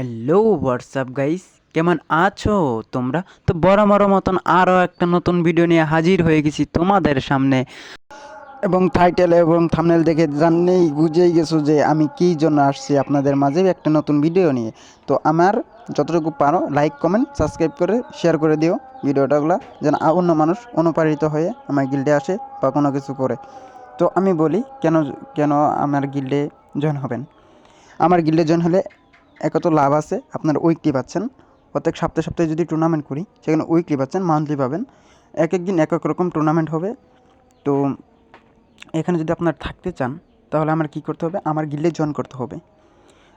Hello WhatsApp guys কেমন আছো তোমরা? তো বরাবর মতন আরও একটা নতুন ভিডিও নিয়ে হাজির হয়ে গেছি তোমাদের সামনে। এবং টাইটেল এবং থামনেল দেখে জানলেই বুঝেই গেছো যে আমি কী জন্য আসছি আপনাদের মাঝে একটা নতুন ভিডিও নিয়ে। তো আমার যতটুকু পারো লাইক কমেন্ট সাবস্ক্রাইব করে শেয়ার করে দিও ভিডিওটাগুলো, যেন অন্য মানুষ অনুপ্রাণিত হয়ে আমার গিল্ডে আসে বা কোনো কিছু করে। তো আমি বলি, কেন কেন আমার গিল্ডে জয়েন হবেন? আমার গিল্ডে জয়েন হলে এক তো লাভ আছে, আপনার উইকলি পাচ্ছেন। প্রত্যেক সপ্তাহে সপ্তাহে যদি টুর্নামেন্ট করি, সেখানে উইকলি পাচ্ছেন মান্থলি পাবেন। এক এক দিন এক এক রকম টুর্নামেন্ট হবে। তো এখানে যদি আপনার থাকতে চান, তাহলে আমার কী করতে হবে? আমার গিল্ডে জয়েন করতে হবে।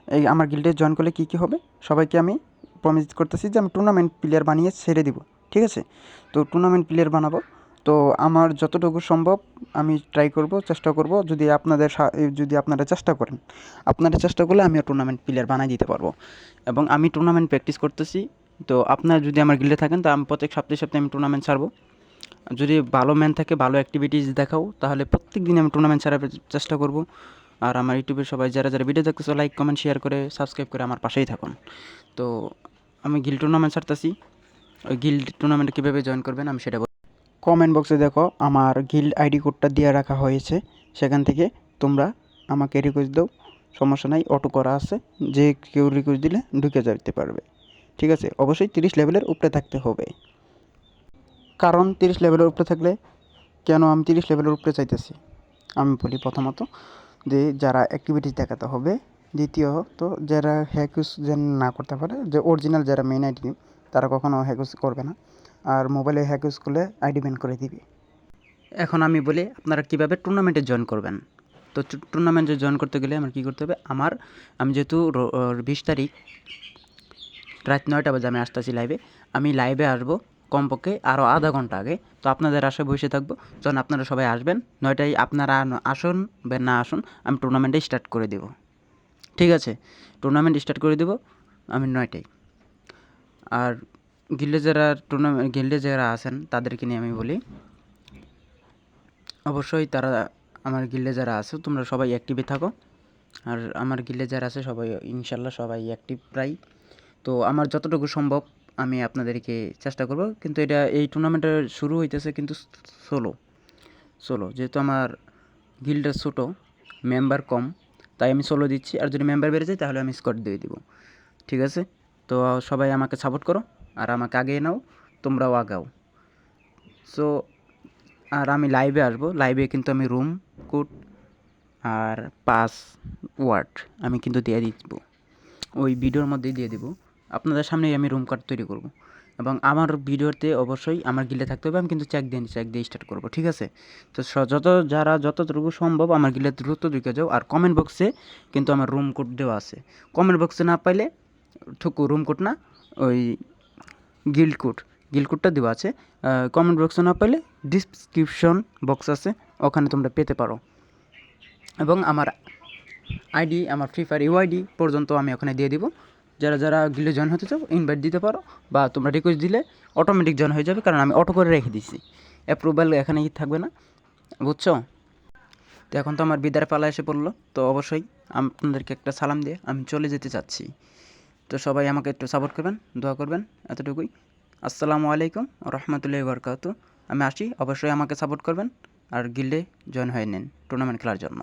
এই আমার গিল্ডে জয়েন করলে কী কী হবে? সবাইকে আমি প্রমিস করতেছি যে আমি টুর্নামেন্ট প্লেয়ার বানিয়ে ছেড়ে দিব। ঠিক আছে? তো টুর্নামেন্ট প্লেয়ার বানাবো। তো আমার যতটুকু সম্ভব আমি ট্রাই করব, চেষ্টা করব, যদি আপনাদের যদি আপনারা চেষ্টা করেন, আপনারা চেষ্টা করলে আমিও টুর্নামেন্ট প্লেয়ার বানিয়ে দিতে পারব। এবং আমি টুর্নামেন্ট প্র্যাকটিস করতেছি, তো আপনারা যদি আমার গিল্ডে থাকেন, তো আমি প্রত্যেক সপ্তাহে সপ্তাহে আমি টুর্নামেন্ট ছাড়বো। যদি ভালো ম্যান থাকে, ভালো অ্যাক্টিভিটিস দেখাও, তাহলে প্রত্যেক দিন আমি টুর্নামেন্ট ছাড়ার চেষ্টা করব। আর আমার ইউটিউবের সবাই যারা যারা ভিডিও দেখতেছো লাইক কমেন্ট শেয়ার করে সাবস্ক্রাইব করে আমার পাশেই থাকুন। তো আমি গিল্ড টুর্নামেন্ট ছাড়তেছি। ওই গিল্ড টুর্নামেন্টে কীভাবে জয়েন করবেন, আমি সেটা কমেন্ট বক্সে দেখো আমার গিল্ড আইডি কোডটা দিয়ে রাখা হয়েছে। সেখান থেকে তোমরা আমাকে রিকোয়েস্ট দাও, সমস্যা নাই অটো করা আছে। যে কেউ রিকোয়েস্ট দিলে ঢুকে যেতে পারবে। ঠিক আছে? অবশ্যই তিরিশ লেভেলের উপরে থাকতে হবে। কারণ তিরিশ লেভেলের উপরে থাকলে কেন আমি তিরিশ লেভেলের উপরে চাইতেছি? আমি বলি প্রথমত যে যারা অ্যাক্টিভিটিস দেখাতে হবে। দ্বিতীয়ত যারা হ্যাকুস যেন না করতে পারে, যে অরিজিনাল যারা মেন আইডি তারা কখনো হ্যাকুস করবে না। আর মোবাইলে হ্যাকুস করলে আইডি ব্যান করে দিবে। এখন আমি বলি, আপনারা কীভাবে টুর্নামেন্টে জয়েন করবেন? তো টুর্নামেন্টে জয়েন করতে গেলে আমার কী করতে হবে? আমার, আমি যেহেতু বিশ তারিখ, রাত নয়টা বাজে আমি আসতেছি লাইভে আমি লাইভে আসব, কমপক্ষে আরও আধা ঘণ্টা আগে। তো আপনাদের আশায় বসে থাকব যখন আপনারা সবাই আসবেন। নয়টায় আপনারা আসুন বা না আসুন, আমি টুর্নামেন্টে স্টার্ট করে দেব। ঠিক আছে? টুর্নামেন্ট স্টার্ট করে দেব, আমি নয়টায়। আর গিল্ডে যারা টুর্নামেন্ট গিল্ডে যারা আছেন, তাদেরকে নিয়ে আমি বলি, অবশ্যই তারা আমার গিল্ডে যারা আছে, তোমরা সবাই অ্যাক্টিভে থাকো। আর আমার গিল্ডে যারা আছে, সবাই ইনশাল্লাহ সবাই অ্যাক্টিভ প্রায়। তো আমার যতটুকু সম্ভব আমি আপনাদেরকে চেষ্টা করব, কিন্তু এটা, এই টুর্নামেন্টটা শুরু হইতেছে কিন্তু সোলো সোলো যেহেতু আমার গিল্ডটা ছোটো মেম্বার কম, তাই আমি সোলো দিচ্ছি। আর যদি মেম্বার বেড়ে যায়, তাহলে আমি স্কট দিয়ে দিব। ঠিক আছে? তো সবাই আমাকে সাপোর্ট করো। আর আমাকে আগে নাও, তোমরাও আগাও। সো আর আমি লাইভে আসব। লাইভে কিন্তু আমি রুম কোড আর পাস ওয়ার্ড আমি কিন্তু দিয়ে দিব। ওই ভিডিওর মধ্যেই দিয়ে দিব। আপনাদের সামনেই আমি রুম কার্ড তৈরি করব। এবং আমার ভিডিওতে অবশ্যই আমার গিলে থাকতে হবে। আমি কিন্তু চেক দিয়ে চেক দিয়ে স্টার্ট করব, ঠিক আছে? তো যত, যারা যতটুকু সম্ভব আমার গিলে দ্রুত ঢুকে যাও। আর কমেন্ট বক্সে কিন্তু আমার রুম কোড দেওয়া আছে। কমেন্ট বক্সে না পাইলে ঠুকু রুম কোড না, ওই গিল্ড কোড গিল্ড কোডটা দেওয়া আছে কমেন্ট বক্সে না পেলে ডিসক্রিপশন বক্স আছে, ওখানে তোমরা পেতে পারো। এবং আমার আইডি আমার ফ্রি ফায়ার ইউআইডি পর্যন্ত আমি ওখানে দিয়ে দিব। যারা যারা গিলে জয়েন হতে চাও ইনভাইট দিতে পারো, বা তোমরা রিকোয়েস্ট দিলে অটোমেটিক জয়েন হয়ে যাবে, কারণ আমি অটো করে রেখে দিছি অ্যাপ্রুভাল এখানে থাকবে না। বুঝছ? তো এখন তো আমার বিদার পালা এসে পড়ল। তো অবশ্যই আপনাদেরকে একটা সালাম দিয়ে আমি চলে যেতে চাচ্ছি। তো সবাই আমাকে একটু সাপোর্ট করবেন, দোয়া করবেন এতটুকুই। আসসালামু আলাইকুম রহমতুল্লাহ বরকাত আমি আসি অবশ্যই আমাকে সাপোর্ট করবেন আর গিল্ডে জয়েন হয়ে নিন টুর্নামেন্ট খেলার জন্য।